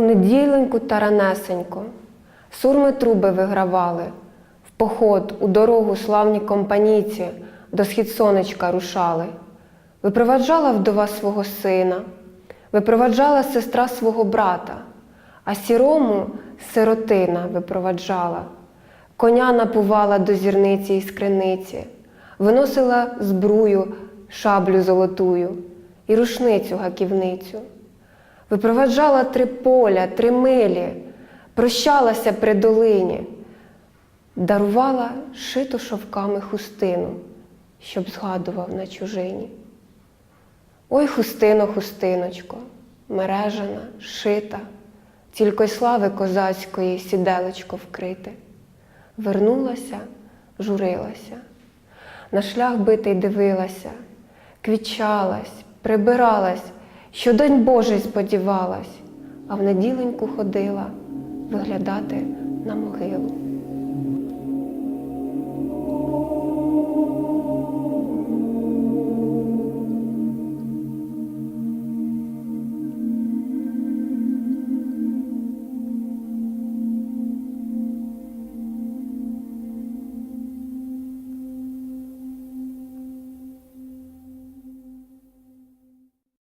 неділеньку та ранесенько, сурми труби вигравали, в поход у дорогу славні компанійці до схід сонечка рушали. Випроваджала вдова свого сина, випроваджала сестра свого брата, а сірому сиротина випроваджала, коня напувала до зірниці й скриниці, виносила збрую, шаблю золотую і рушницю гаківницю. Випроваджала три поля, три милі, прощалася при долині, дарувала шиту шовками хустину, щоб згадував на чужині. Ой, хустино, хустиночко, мережана, шита, тільки слави козацької сіделечко вкрите. Вернулася, журилася, на шлях битий дивилася, квічалась, прибиралась, що день Божий сподівалась, а в неділеньку ходила виглядати на могилу.